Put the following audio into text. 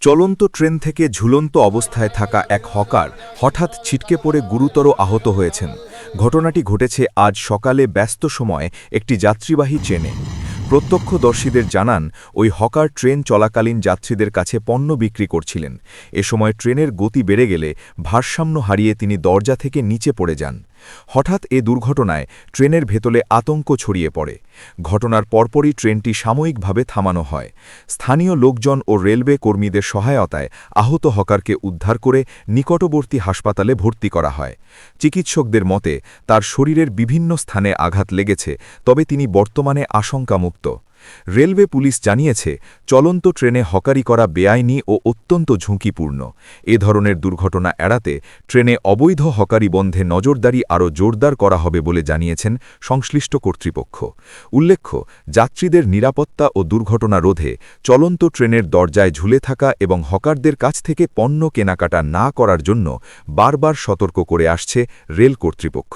চলন্ত ট্রেন থেকে ঝুলন্ত অবস্থায় থাকা এক হকার হঠাৎ ছিটকে পড়ে গুরুতর আহত হয়েছেন। ঘটনাটি ঘটেছে আজ সকালে ব্যস্ত সময়ে একটি যাত্রীবাহী ট্রেনে। প্রত্যক্ষদর্শীদের জানান, ওই হকার ট্রেন চলাকালীন যাত্রীদের কাছে পণ্য বিক্রি করছিলেন। এ সময় ট্রেনের গতি বেড়ে গেলে ভারসাম্য হারিয়ে তিনি দরজা থেকে নিচে পড়ে যান। হঠাৎ এ দুর্ঘটনায় ট্রেনের ভেতলে আতঙ্ক ছড়িয়ে পড়ে। ঘটনার পরপরই ট্রেনটি সাময়িকভাবে থামানো হয়। স্থানীয় লোকজন ও রেলওয়ে কর্মীদের সহায়তায় আহত হকারকে উদ্ধার করে নিকটবর্তী হাসপাতালে ভর্তি করা হয়। চিকিৎসকদের মতে, তার শরীরের বিভিন্ন স্থানে আঘাত লেগেছে, তবে তিনি বর্তমানে আশঙ্কামুক্ত। রেলওয়ে পুলিশ জানিয়েছে, চলন্ত ট্রেনে হকারি করা বেআইনি ও অত্যন্ত ঝুঁকিপূর্ণ। এ ধরনের দুর্ঘটনা এড়াতে ট্রেনে অবৈধ হকারি বন্ধে নজরদারি আরও জোরদার করা হবে বলে জানিয়েছেন সংশ্লিষ্ট কর্তৃপক্ষ। উল্লেখ্য, যাত্রীদের নিরাপত্তা ও দুর্ঘটনা রোধে চলন্ত ট্রেনের দরজায় ঝুলে থাকা এবং হকারদের কাছ থেকে পণ্য কেনাকাটা না করার জন্য বারবার সতর্ক করে আসছে রেল কর্তৃপক্ষ।